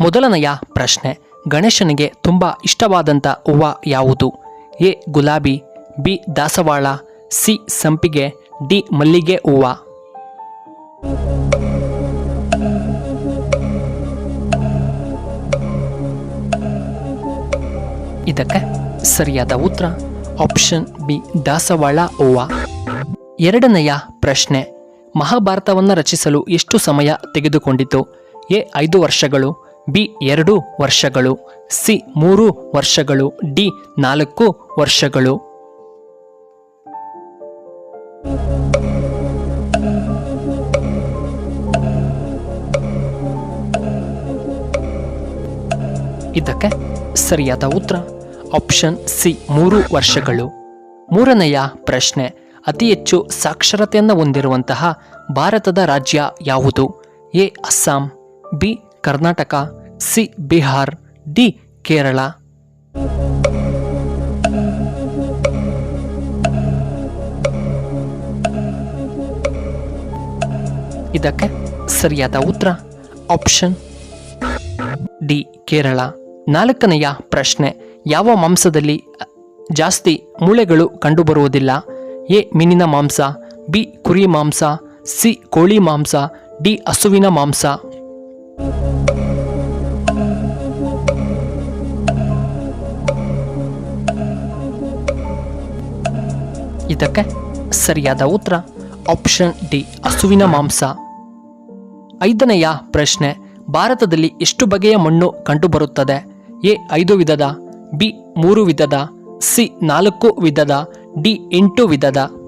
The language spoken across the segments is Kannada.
ಮೊದಲನೆಯ ಪ್ರಶ್ನೆ, ಗಣೇಶನಿಗೆ ತುಂಬ ಇಷ್ಟವಾದಂಥ ಹೂವ ಯಾವುದು? ಎ, ಗುಲಾಬಿ, ಬಿ, ದಾಸವಾಳ, ಸಿ, ಸಂಪಿಗೆ, ಡಿ, ಮಲ್ಲಿಗೆ ಹೂವು. ಇದಕ್ಕೆ ಸರಿಯಾದ ಉತ್ತರ, ಆಪ್ಷನ್ ಬಿ, ದಾಸವಾಳ ಹೂವು. ಎರಡನೆಯ ಪ್ರಶ್ನೆ, ಮಹಾಭಾರತವನ್ನು ರಚಿಸಲು ಎಷ್ಟು ಸಮಯ ತೆಗೆದುಕೊಂಡಿತು? ಎ, ಐದು ವರ್ಷಗಳು ಬಿ ಎರಡು ವರ್ಷಗಳು, ಸಿ ಮೂರು ವರ್ಷಗಳು, ಡಿ ನಾಲ್ಕು ವರ್ಷಗಳು. ಇದಕ್ಕೆ ಸರಿಯಾದ ಉತ್ತರ, ಆಪ್ಷನ್ ಸಿ ಮೂರು ವರ್ಷಗಳು. ಮೂರನೆಯ ಪ್ರಶ್ನೆ, ಅತಿ ಹೆಚ್ಚು ಸಾಕ್ಷರತೆಯನ್ನು ಹೊಂದಿರುವಂತಹ ಭಾರತದ ರಾಜ್ಯ ಯಾವುದು? A, Assam, B Karnataka, C Bihar, D Kerala. ಇದಕ್ಕೆ ಸರಿಯಾದ ಉತ್ತರ, ಆಪ್ಷನ್ ಡಿ ಕೇರಳ. ನಾಲ್ಕನೆಯ ಪ್ರಶ್ನೆ, ಯಾವ ಮಾಂಸದಲ್ಲಿ ಜಾಸ್ತಿ ಮೂಳೆಗಳು ಕಂಡುಬರುವುದಿಲ್ಲ? ಎ ಮೀನಿನ ಮಾಂಸ, ಬಿ ಕುರಿ ಮಾಂಸ, ಸಿ ಕೋಳಿ ಮಾಂಸ, ಡಿ ಹಸುವಿನ ಮಾಂಸ. ಇದಕ್ಕೆ ಸರಿಯಾದ ಉತ್ತರ ಆಪ್ಷನ್ ಡಿ ಹಸುವಿನ ಮಾಂಸ. ಐದನೆಯ ಪ್ರಶ್ನೆ, ಭಾರತದಲ್ಲಿ ಎಷ್ಟು ಬಗೆಯ ಮಣ್ಣು ಕಂಡುಬರುತ್ತದೆ? ಎ, ಐದು ವಿಧದ, ಬಿ, ಮೂರು ವಿಧದ, ಸಿ, ನಾಲ್ಕು ವಿಧದ, ಡಿ, ಎಂಟು ವಿಧದ.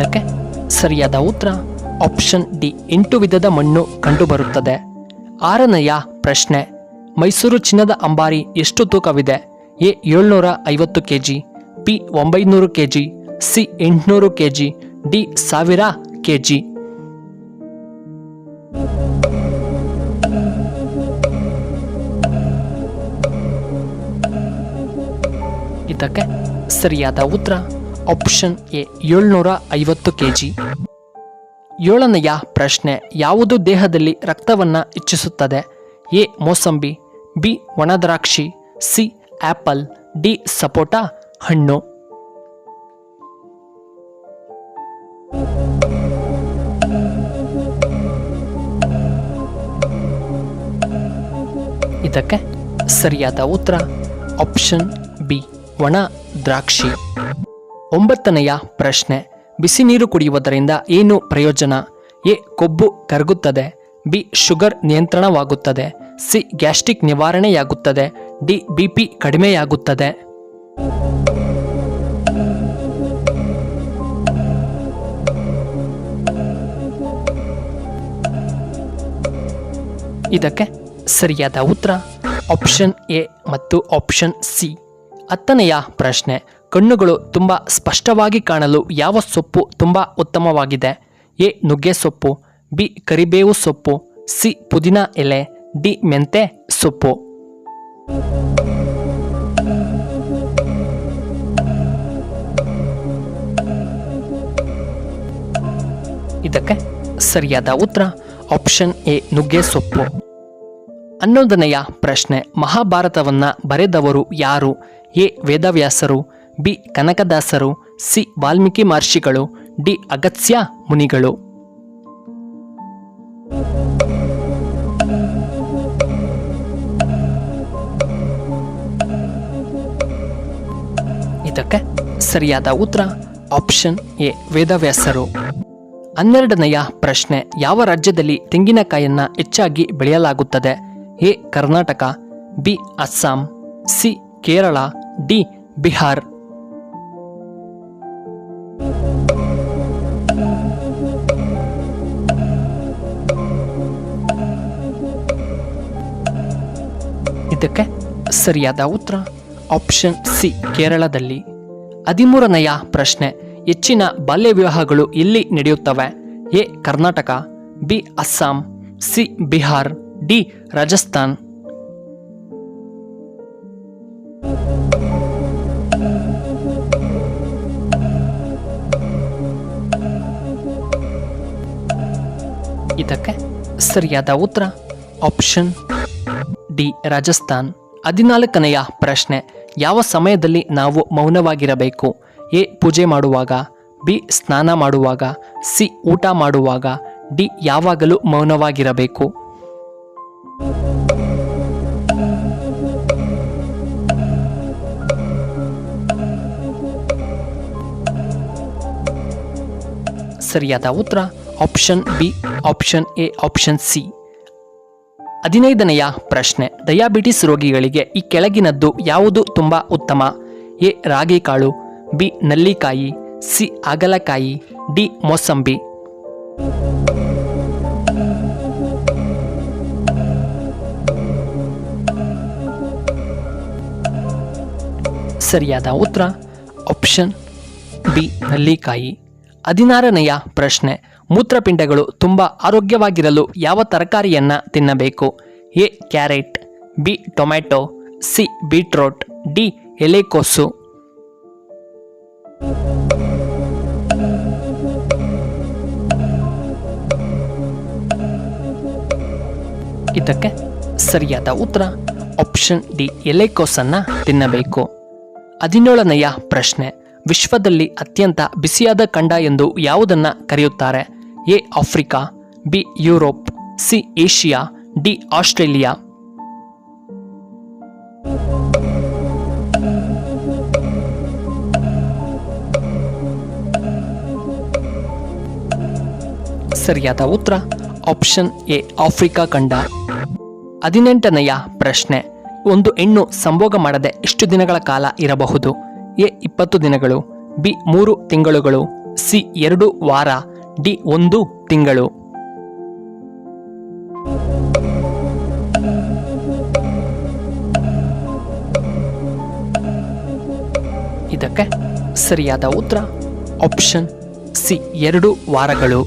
ಇದಕ್ಕೆ ಸರಿಯಾದ ಉತ್ತರ ಆಪ್ಷನ್ ಡಿ. ಎಂಟು ವಿಧದ ಮಣ್ಣು ಕಂಡುಬರುತ್ತದೆ. ಆರನೆಯ ಪ್ರಶ್ನೆ, ಮೈಸೂರು ಚಿನ್ನದ ಅಂಬಾರಿ ಎಷ್ಟು ತೂಕವಿದೆ? ಎ, ಏಳ್ನೂರ ಐವತ್ತು ಕೆಜಿ ಪಿ ಒಂಬೈನೂರು ಕೆಜಿ ಸಿ, ಎಂಟುನೂರು ಕೆಜಿ ಡಿ, ಸಾವಿರ ಕೆಜಿ ಇದಕ್ಕೆ ಸರಿಯಾದ ಉತ್ತರ ಆಪ್ಷನ್ ಎ ಏಳ್ನೂರ ಐವತ್ತು ಕೆ ಜಿ ಏಳನೆಯ ಪ್ರಶ್ನೆ, ಯಾವುದು ದೇಹದಲ್ಲಿ ರಕ್ತವನ್ನು ಹೆಚ್ಚಿಸುತ್ತದೆ? ಎ, ಮೋಸಂಬಿ, ಬಿ, ಒಣದ್ರಾಕ್ಷಿ, ಸಿ ಆ್ಯಪಲ್ ಡಿ, ಸಪೋಟ, ಹಣ್ಣು. ಇದಕ್ಕೆ ಸರಿಯಾದ ಉತ್ತರ, ಆಪ್ಷನ್ ಬಿ ಒಣ ದ್ರಾಕ್ಷಿ ಒಂಬತ್ತನೆಯ ಪ್ರಶ್ನೆ. ಬಿಸಿ ನೀರು ಕುಡಿಯುವುದರಿಂದ ಏನು ಪ್ರಯೋಜನ? ಎ. ಕೊಬ್ಬು ಕರಗುತ್ತದೆ. ಬಿ. ಶುಗರ್ ನಿಯಂತ್ರಣವಾಗುತ್ತದೆ. ಸಿ. ಗ್ಯಾಸ್ಟ್ರಿಕ್ ನಿವಾರಣೆಯಾಗುತ್ತದೆ. ಡಿ. ಬಿ ಪಿ ಕಡಿಮೆಯಾಗುತ್ತದೆ. ಇದಕ್ಕೆ ಸರಿಯಾದ ಉತ್ತರ. ಆಪ್ಷನ್ ಎ ಮತ್ತು ಆಪ್ಷನ್ ಸಿ. ಹತ್ತನೆಯ ಪ್ರಶ್ನೆ. ಕಣ್ಣುಗಳು ತುಂಬ ಸ್ಪಷ್ಟವಾಗಿ ಕಾಣಲು ಯಾವ ಸೊಪ್ಪು ತುಂಬ ಉತ್ತಮವಾಗಿದೆ? ಎ. ನುಗ್ಗೆ ಸೊಪ್ಪು, ಬಿ. ಕರಿಬೇವು ಸೊಪ್ಪು, ಸಿ. ಪುದೀನ ಎಲೆ, ಡಿ. ಮೆಂತೆ ಸೊಪ್ಪು. ಇದಕ್ಕೆ ಸರಿಯಾದ ಉತ್ತರ, ಆಪ್ಷನ್ ಎ. ನುಗ್ಗೆ ಸೊಪ್ಪು. ಹನ್ನೊಂದನೆಯ ಪ್ರಶ್ನೆ, ಮಹಾಭಾರತವನ್ನ ಬರೆದವರು ಯಾರು? ಎ. ವೇದವ್ಯಾಸರು ಬಿ. ಕನಕದಾಸರು, ಸಿ. ವಾಲ್ಮೀಕಿ ಮಹರ್ಷಿಗಳು, ಡಿ. ಅಗತ್ಯ ಮುನಿಗಳು. ಇದಕ್ಕೆ ಸರಿಯಾದ ಉತ್ತರ ಆಪ್ಷನ್ ಎ, ವೇದವ್ಯಾಸರು. ಹನ್ನೆರಡನೆಯ ಪ್ರಶ್ನೆ, ಯಾವ ರಾಜ್ಯದಲ್ಲಿ ತೆಂಗಿನಕಾಯಿಯನ್ನು ಹೆಚ್ಚಾಗಿ ಬೆಳೆಯಲಾಗುತ್ತದೆ? A, Karnataka, B, Assam, C, Kerala, D, Bihar. ಇದಕ್ಕೆ ಸರಿಯಾದ ಉತ್ತರ ಆಪ್ಷನ್ ಸಿ ಕೇರಳದಲ್ಲಿ. ಹದಿಮೂರನೆಯ ಪ್ರಶ್ನೆ, ಹೆಚ್ಚಿನ ಬಾಲ್ಯ ವಿವಾಹಗಳು ಇಲ್ಲಿ ನಡೆಯುತ್ತವೆ? A, Karnataka, B, Assam, C, Bihar, D, Rajasthan. ಇದಕ್ಕೆ ಸರಿಯಾದ ಉತ್ತರ ಆಪ್ಷನ್ ಡಿ ರಾಜಸ್ಥಾನ್. ಹದಿನಾಲ್ಕನೆಯ ಪ್ರಶ್ನೆ, ಯಾವ ಸಮಯದಲ್ಲಿ ನಾವು ಮೌನವಾಗಿರಬೇಕು? ಎ, ಪೂಜೆ ಮಾಡುವಾಗ, ಬಿ, ಸ್ನಾನ ಮಾಡುವಾಗ, ಸಿ, ಊಟ ಮಾಡುವಾಗ, ಡಿ, ಯಾವಾಗಲೂ ಮೌನವಾಗಿರಬೇಕು? ಸರಿಯಾದ ಉತ್ತರ, option B, option A, option C. ಹದಿನೈದನೆಯ ಪ್ರಶ್ನೆ. ಡಯಾಬಿಟಿಸ್ ರೋಗಿಗಳಿಗೆ ಈ ಕೆಳಗಿನದ್ದು ಯಾವುದು ತುಂಬ ಉತ್ತಮ? ಎ. ರಾಗಿಕಾಳು, ಬಿ. ನಲ್ಲಿಕಾಯಿ, ಸಿ. ಆಗಲಕಾಯಿ ಡಿ. ಮೋಸಂಬಿ. ಸರಿಯಾದ ಉತ್ತರ. Option B. ನಲ್ಲಿಕಾಯಿ. ಹದಿನಾರನೆಯ ಪ್ರಶ್ನೆ. ಮೂತ್ರಪಿಂಡಗಳು ತುಂಬ ಆರೋಗ್ಯವಾಗಿರಲು ಯಾವ ತರಕಾರಿಯನ್ನು ತಿನ್ನಬೇಕು? A, carrot, B, tomato, C, beetroot, D, ಎಲೆಕೋಸು. ಇದಕ್ಕೆ ಸರಿಯಾದ ಉತ್ತರ, ಆಪ್ಷನ್ ಡಿ, ಎಲೆಕೋಸನ್ನು ತಿನ್ನಬೇಕು. ಹದಿನೇಳನೆಯ ಪ್ರಶ್ನೆ, ವಿಶ್ವದಲ್ಲಿ ಅತ್ಯಂತ ಬಿಸಿಯಾದ ಖಂಡ ಎಂದು ಯಾವುದನ್ನ ಕರೆಯುತ್ತಾರೆ? A Africa, B Europe, C Asia, D Australia. ಸರಿಯಾದ ಉತ್ತರ, ಆಪ್ಷನ್ ಎ ಆಫ್ರಿಕಾ ಖಂಡ ಹದಿನೆಂಟನೆಯ ಪ್ರಶ್ನೆ, ಒಂದು ಹೆಣ್ಣು ಸಂಭೋಗ ಮಾಡದೆ ಎಷ್ಟು ದಿನಗಳ ಕಾಲ ಇರಬಹುದು? ಎ, ಇಪ್ಪತ್ತು ದಿನಗಳು, ಬಿ, ಮೂರು ತಿಂಗಳುಗಳು, ಸಿ, ಎರಡು ವಾರ ಡಿ ಒಂದು ತಿಂಗಳು. ಇದಕ್ಕೆ ಸರಿಯಾದ ಉತ್ತರ. ಆಪ್ಷನ್ ಸಿ ಎರಡು ವಾರಗಳು.